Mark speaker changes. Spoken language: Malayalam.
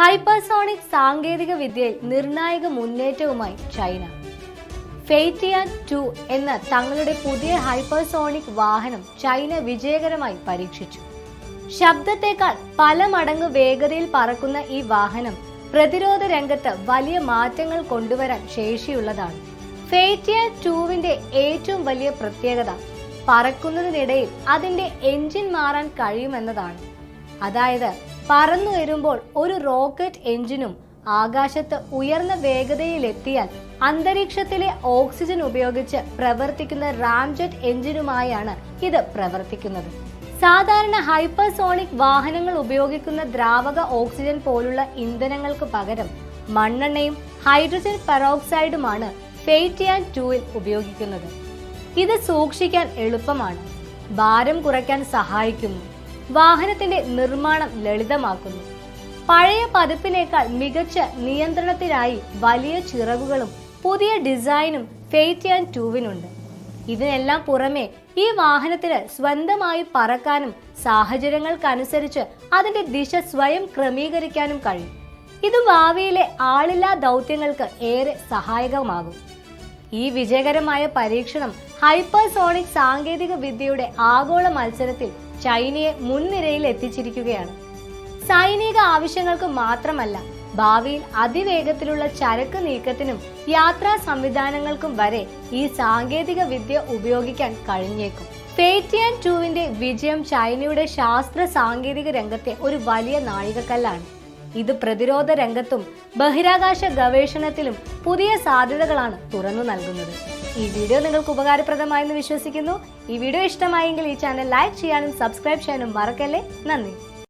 Speaker 1: ഹൈപ്പർസോണിക് സാങ്കേതിക വിദ്യയിൽ നിർണായക മുന്നേറ്റവുമായി ചൈന. ഫെയ്റ്റിയാൻ ടു എന്ന തങ്ങളുടെ പുതിയ ഹൈപ്പർസോണിക് വാഹനം ചൈന വിജയകരമായി പരീക്ഷിച്ചു. ശബ്ദത്തെക്കാൾ പല മടങ്ങ് വേഗതയിൽ പറക്കുന്ന ഈ വാഹനം പ്രതിരോധ രംഗത്ത് വലിയ മാറ്റങ്ങൾ കൊണ്ടുവരാൻ ശേഷിയുള്ളതാണ്. ഫെയ്റ്റിയ ടൂവിന്റെ ഏറ്റവും വലിയ പ്രത്യേകത പറക്കുന്നതിനിടയിൽ അതിന്റെ എഞ്ചിൻ മാറാൻ കഴിയുമെന്നതാണ്. അതായത് പറന്നുയരുമ്പോൾ ഒരു റോക്കറ്റ് എഞ്ചിനും ആകാശത്ത് ഉയർന്ന വേഗതയിലെത്തിയാൽ അന്തരീക്ഷത്തിലെ ഓക്സിജൻ ഉപയോഗിച്ച് പ്രവർത്തിക്കുന്ന റാംജെറ്റ് എഞ്ചിനുമായാണ് ഇത് പ്രവർത്തിക്കുന്നത്. സാധാരണ ഹൈപ്പർസോണിക് വാഹനങ്ങൾ ഉപയോഗിക്കുന്ന ദ്രാവക ഓക്സിജൻ പോലുള്ള ഇന്ധനങ്ങൾക്ക് പകരം മണ്ണെണ്ണയും ഹൈഡ്രജൻ പെറോക്സൈഡുമാണ് ഫെയ്റ്റിയാൻ ടൂവിൽ ഉപയോഗിക്കുന്നത്. ഇത് സൂക്ഷിക്കാൻ എളുപ്പമാണ്. ഭാരം കുറയ്ക്കാൻ സഹായിക്കുന്നു. വാഹനത്തിന്റെ നിർമ്മാണം ലളിതമാക്കുന്നു. പഴയ പതിപ്പിനേക്കാൾ മികച്ച നിയന്ത്രണത്തിനായി വലിയ ചിറകുകളും പുതിയ ഡിസൈനും ഫെയ്റ്റ് ആൻഡ് ടൂവിനുണ്ട് ഇതിനെല്ലാം പുറമെ ഈ വാഹനത്തിന് സ്വന്തമായി പറക്കാനും സാഹചര്യങ്ങൾക്കനുസരിച്ച് അതിന്റെ ദിശ സ്വയം ക്രമീകരിക്കാനും കഴിയും. ഇത് ഭാവിയിലെ ആളില്ലാ ദൗത്യങ്ങൾക്ക് ഏറെ സഹായകമാകും. ഈ വിജയകരമായ പരീക്ഷണം ഹൈപ്പർസോണിക് സാങ്കേതിക വിദ്യയുടെ ആഗോള മത്സരത്തിൽ ചൈനയെ മുൻനിരയിൽ എത്തിച്ചിരിക്കുകയാണ്. സൈനിക ആവശ്യങ്ങൾക്ക് മാത്രമല്ല ഭാവിയിൽ അതിവേഗത്തിലുള്ള ചരക്ക് നീക്കത്തിനും യാത്രാ സംവിധാനങ്ങൾക്കും വരെ ഈ സാങ്കേതിക വിദ്യ ഉപയോഗിക്കാൻ കഴിഞ്ഞേക്കും. പേറ്റിയാൻ ടുവിന്റെ വിജയം ചൈനയുടെ ശാസ്ത്ര സാങ്കേതിക രംഗത്തെ ഒരു വലിയ നാഴികക്കല്ലാണ്. ഇത് പ്രതിരോധ രംഗത്തും ബഹിരാകാശ ഗവേഷണത്തിലും പുതിയ സാധ്യതകളാണ് തുറന്നു നൽകുന്നത്. ഈ വീഡിയോ നിങ്ങൾക്ക് ഉപകാരപ്രദമായെന്ന് വിശ്വസിക്കുന്നു. ഈ വീഡിയോ ഇഷ്ടമായെങ്കിൽ ഈ ചാനൽ ലൈക്ക് ചെയ്യാനും സബ്സ്ക്രൈബ് ചെയ്യാനും മറക്കല്ലേ? നന്ദി.